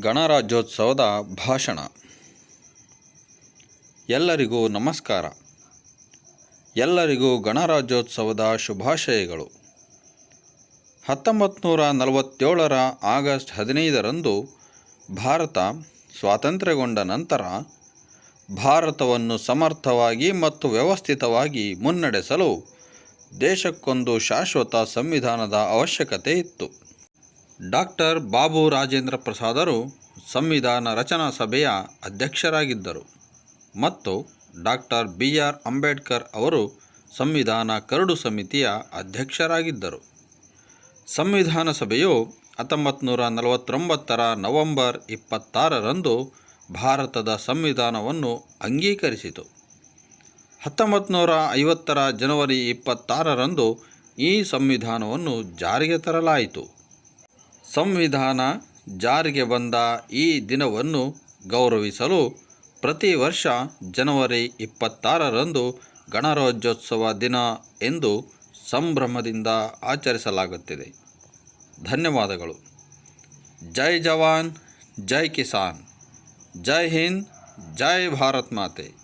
ಗಣರಾಜ್ಯೋತ್ಸವದ ಭಾಷಣ. ಎಲ್ಲರಿಗೂ ನಮಸ್ಕಾರ. ಎಲ್ಲರಿಗೂ ಗಣರಾಜ್ಯೋತ್ಸವದ ಶುಭಾಶಯಗಳು. ಹತ್ತೊಂಬತ್ತು ನೂರ ನಲವತ್ತೇಳರ ಆಗಸ್ಟ್ ಹದಿನೈದರಂದು ಭಾರತ ಸ್ವಾತಂತ್ರ್ಯಗೊಂಡ ನಂತರ ಭಾರತವನ್ನು ಸಮರ್ಥವಾಗಿ ಮತ್ತು ವ್ಯವಸ್ಥಿತವಾಗಿ ಮುನ್ನಡೆಸಲು ದೇಶಕ್ಕೊಂದು ಶಾಶ್ವತ ಸಂವಿಧಾನದ ಅವಶ್ಯಕತೆ ಇತ್ತು. ಡಾಕ್ಟರ್ ಬಾಬು ರಾಜೇಂದ್ರ ಪ್ರಸಾದರು ಸಂವಿಧಾನ ರಚನಾ ಸಭೆಯ ಅಧ್ಯಕ್ಷರಾಗಿದ್ದರು. ಮತ್ತು ಡಾಕ್ಟರ್ ಬಿ ಆರ್ ಅಂಬೇಡ್ಕರ್ ಅವರು ಸಂವಿಧಾನ ಕರಡು ಸಮಿತಿಯ ಅಧ್ಯಕ್ಷರಾಗಿದ್ದರು. ಸಂವಿಧಾನ ಸಭೆಯು ಹತ್ತೊಂಬತ್ತು ನೂರ ನಲವತ್ತೊಂಬತ್ತರ ನವೆಂಬರ್ ಇಪ್ಪತ್ತಾರರಂದು ಭಾರತದ ಸಂವಿಧಾನವನ್ನು ಅಂಗೀಕರಿಸಿತು. ಹತ್ತೊಂಬತ್ತು ನೂರ ಐವತ್ತರ ಜನವರಿ ಇಪ್ಪತ್ತಾರರಂದು ಈ ಸಂವಿಧಾನವನ್ನು ಜಾರಿಗೆ ತರಲಾಯಿತು. ಸಂವಿಧಾನ ಜಾರಿಗೆ ಬಂದ ಈ ದಿನವನ್ನು ಗೌರವಿಸಲು ಪ್ರತಿ ವರ್ಷ ಜನವರಿ ಇಪ್ಪತ್ತಾರರಂದು ಗಣರಾಜ್ಯೋತ್ಸವ ದಿನ ಎಂದು ಸಂಭ್ರಮದಿಂದ ಆಚರಿಸಲಾಗುತ್ತಿದೆ. ಧನ್ಯವಾದಗಳು. ಜೈ ಜವಾನ್, ಜೈ ಕಿಸಾನ್. ಜೈ ಹಿಂದ್, ಜೈ ಭಾರತ್ ಮಾತೆ.